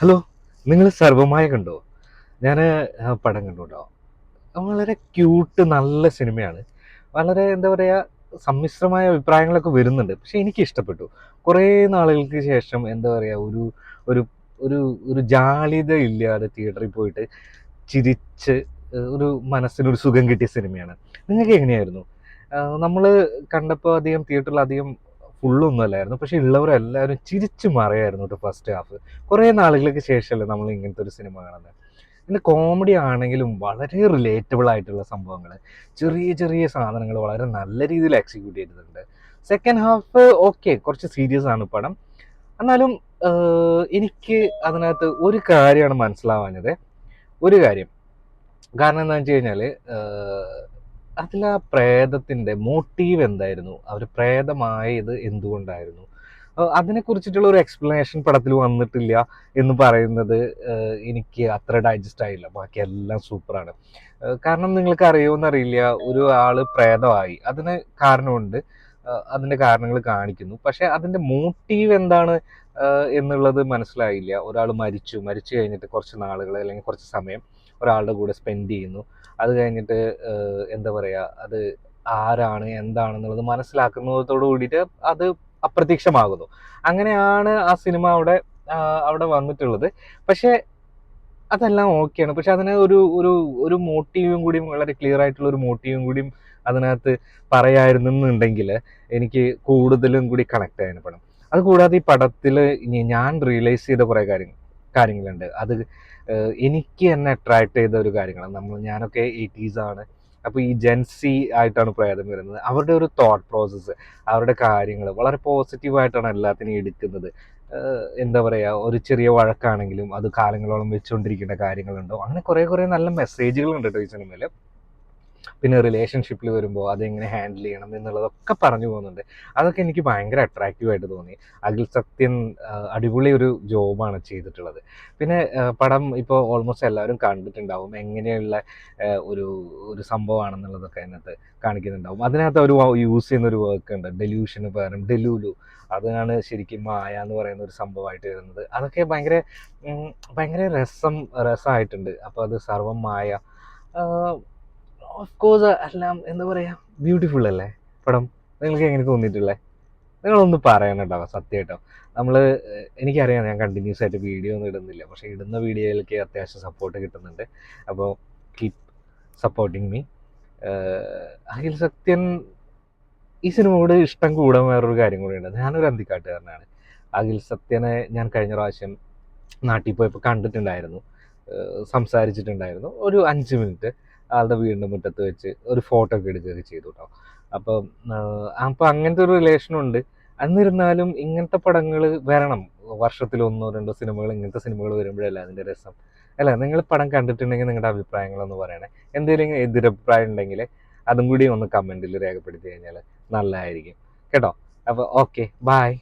Hello നിങ്ങൾ സർവമായ കണ്ടോ? ഞാൻ പടം കണ്ടു കേട്ടോ വളരെ ക്യൂട്ട് നല്ല സിനിമയാണ്. വളരെ എന്താ പറയുക സമ്മിശ്രമായ അഭിപ്രായങ്ങളൊക്കെ വരുന്നുണ്ട്. പക്ഷെ എനിക്ക് ഇഷ്ടപ്പെട്ടു. കുറേ നാളുകൾക്ക് ശേഷം എന്താ പറയുക ഒരു ഒരു ഒരു ഒരു ജാളിത ഇല്ലാതെ തിയേറ്ററിൽ പോയിട്ട് ചിരിച്ച് ഒരു മനസ്സിനൊരു സുഖം കിട്ടിയ സിനിമയാണ്. നിങ്ങൾക്ക് എങ്ങനെയായിരുന്നു? നമ്മൾ കണ്ടപ്പോൾ അധികം തിയേറ്ററിൽ അധികം ഫുള്ളൊന്നും അല്ലായിരുന്നു പക്ഷെ ഉള്ളവരെല്ലാവരും ചിരിച്ചു മറിയായിരുന്നു കേട്ടോ ഫസ്റ്റ് ഹാഫ്. കുറേ നാളുകൾക്ക് ശേഷമല്ലേ നമ്മൾ ഇങ്ങനത്തെ ഒരു സിനിമ കാണുന്നത്. പിന്നെ കോമഡി ആണെങ്കിലും വളരെ റിലേറ്റബിൾ ആയിട്ടുള്ള സംഭവങ്ങൾ ചെറിയ ചെറിയ സാധനങ്ങൾ വളരെ നല്ല രീതിയിൽ എക്സിക്യൂട്ട് ചെയ്തിട്ടുണ്ട്. സെക്കൻഡ് ഹാഫ് ഓക്കെ കുറച്ച് സീരിയസ് ആണ് പടം. എന്നാലും എനിക്ക് അതിനകത്ത് ഒരു കാര്യമാണ് മനസ്സിലാവാഞ്ഞത്. ഒരു കാര്യം. കാരണം എന്താണെന്ന് വെച്ച് കഴിഞ്ഞാൽ അതിൽ ആ മോട്ടീവ് എന്തായിരുന്നു? അവർ പ്രേതമായത് എന്തുകൊണ്ടായിരുന്നു? അതിനെ കുറിച്ചിട്ടുള്ള ഒരു എക്സ്പ്ലനേഷൻ പടത്തിൽ വന്നിട്ടില്ല എന്ന് പറയുന്നത് എനിക്ക് അത്ര ഡൈജസ്റ്റ് ആയില്ല. ബാക്കി എല്ലാം സൂപ്പറാണ് കാരണം നിങ്ങൾക്ക് അറിയുമോ എന്നറിയില്ല ഒരു ആൾ പ്രേതമായി. അതിന് കാരണമുണ്ട്. അതിന്റെ കാരണങ്ങൾ കാണിക്കുന്നു. പക്ഷെ അതിന്റെ മോട്ടീവ് എന്താണ് എന്നുള്ളത് മനസ്സിലായില്ല. ഒരാൾ മരിച്ചു. മരിച്ചു കഴിഞ്ഞിട്ട് കുറച്ച് നാളുകൾ അല്ലെങ്കിൽ കുറച്ച് സമയം ഒരാളുടെ കൂടെ സ്പെൻഡ് ചെയ്യുന്നു. അത് കഴിഞ്ഞിട്ട് എന്താ പറയുക അത് ആരാണ് എന്താണെന്നുള്ളത് മനസ്സിലാക്കുന്നതോട് കൂടിയിട്ട് അത് അപ്രത്യക്ഷമാകുന്നു. അങ്ങനെയാണ് ആ സിനിമ അവിടെ അവിടെ വന്നിട്ടുള്ളത്. പക്ഷേ അതെല്ലാം ഓക്കെയാണ് പക്ഷെ അതിന് ഒരു ഒരു ഒരു മോട്ടീവും കൂടിയും വളരെ ക്ലിയർ ആയിട്ടുള്ള ഒരു മോട്ടീവും കൂടിയും അതിനകത്ത് പറയായിരുന്നുണ്ടെങ്കിൽ എനിക്ക് കൂടുതലും കൂടി കണക്ട് ചെയ്യാനപ്പെടും പടം അത് കൂടാതെ ഈ പടത്തിൽ ഞാൻ റിയലൈസ് ചെയ്ത കുറേ കാര്യങ്ങൾ കാര്യങ്ങളുണ്ട്. അത് എനിക്ക് എന്നെ അട്രാക്ട് ചെയ്ത ഒരു കാര്യങ്ങളാണ്. നമ്മൾ ഞാനൊക്കെ എയ്റ്റീസ് ആണ്. അപ്പോൾ ഈ ജെൻസി ആയിട്ടാണ് പ്രേതം വരുന്നത്. അവരുടെ ഒരു തോട്ട് പ്രോസസ്സ് അവരുടെ കാര്യങ്ങൾ വളരെ പോസിറ്റീവായിട്ടാണ് എല്ലാത്തിനെയും എടുക്കുന്നത്. എന്താ പറയുക ഒരു ചെറിയ വഴക്കാണെങ്കിലും അത് കാലങ്ങളോളം വെച്ചുകൊണ്ടിരിക്കേണ്ട കാര്യങ്ങളുണ്ടോ? അങ്ങനെ കുറേ കുറേ നല്ല മെസ്സേജുകളുണ്ട് കേട്ടോ ഈ സിനിമയിൽ പിന്നെ റിലേഷൻഷിപ്പിൽ വരുമ്പോൾ അതെങ്ങനെ ഹാൻഡിൽ ചെയ്യണം എന്നുള്ളതൊക്കെ പറഞ്ഞു പോകുന്നുണ്ട്. അതൊക്കെ എനിക്ക് ഭയങ്കര അട്രാക്റ്റീവ് ആയിട്ട് തോന്നി. അഖിൽ സത്യൻ അടിപൊളി ഒരു ജോബാണ് ചെയ്തിട്ടുള്ളത്. പിന്നെ പടം ഇപ്പോൾ ഓൾമോസ്റ്റ് എല്ലാവരും കണ്ടിട്ടുണ്ടാവും. എങ്ങനെയുള്ള ഒരു ഒരു സംഭവമാണെന്നുള്ളതൊക്കെ അതിനകത്ത് കാണിക്കുന്നുണ്ടാവും. അതിനകത്ത് ഒരു യൂസ് ചെയ്യുന്ന ഒരു വർക്ക് ഉണ്ട്. ഡെല്യൂഷന് പകരം ഡെലൂലു അതാണ് ശരിക്കും മായ എന്ന് പറയുന്ന ഒരു സംഭവമായിട്ട് വരുന്നത്. അതൊക്കെ ഭയങ്കര ഭയങ്കര രസം രസമായിട്ടുണ്ട്. അപ്പോൾ അത് സർവം മായ. ഓഫ് കോഴ്സ് എല്ലാം എന്താ ബ്യൂട്ടിഫുൾ അല്ലേ? പടം. നിങ്ങൾക്ക് എങ്ങനെ തോന്നിയിട്ടുള്ളേ? നിങ്ങളൊന്ന് പറയണം കേട്ടോ സത്യമായിട്ടോ. നമ്മൾ എനിക്കറിയാം ഞാൻ കണ്ടിന്യൂസ് ആയിട്ട് വീഡിയോ ഒന്നും ഇടുന്നില്ല. പക്ഷേ ഇടുന്ന വീഡിയോയിലേക്ക് അത്യാവശ്യം സപ്പോർട്ട് കിട്ടുന്നുണ്ട്. അപ്പോൾ keep supporting me Akhil Sathyan ഈ സിനിമയോട് ഇഷ്ടം കൂടാൻ വേറൊരു കാര്യം കൂടിയുണ്ട്. ഞാനൊരു അന്തിക്കാട്ടുകാരനാണ്. അഖിൽ സത്യനെ ഞാൻ കഴിഞ്ഞ പ്രാവശ്യം നാട്ടിൽ പോയപ്പോൾ കണ്ടിട്ടുണ്ടായിരുന്നു. സംസാരിച്ചിട്ടുണ്ടായിരുന്നു. ഒരു അഞ്ച് മിനിറ്റ് ആളുടെ വീടിന്റെ മുറ്റത്ത് വെച്ച് ഒരു ഫോട്ടോ ഒക്കെ എടുക്കുകയൊക്കെ ചെയ്തു കേട്ടോ അപ്പം അപ്പം അങ്ങനത്തെ ഒരു റിലേഷനുണ്ട് എന്നിരുന്നാലും ഇങ്ങനത്തെ പടങ്ങൾ വരണം. വർഷത്തിൽ ഒന്നോ രണ്ടോ സിനിമകൾ ഇങ്ങനത്തെ സിനിമകൾ വരുമ്പോഴല്ല അതിന്റെ രസം. അല്ല? നിങ്ങൾ പടം കണ്ടിട്ടുണ്ടെങ്കിൽ നിങ്ങളുടെ അഭിപ്രായങ്ങൾ ഒന്ന് പറയണേ. എന്തെങ്കിലും എതിരഭിപ്രായം ഉണ്ടെങ്കിൽ അതും കൂടി ഒന്ന് കമന്റിൽ രേഖപ്പെടുത്തി കഴിഞ്ഞാൽ നല്ലതായിരിക്കും കേട്ടോ? അപ്പോൾ ഓക്കെ ബായ്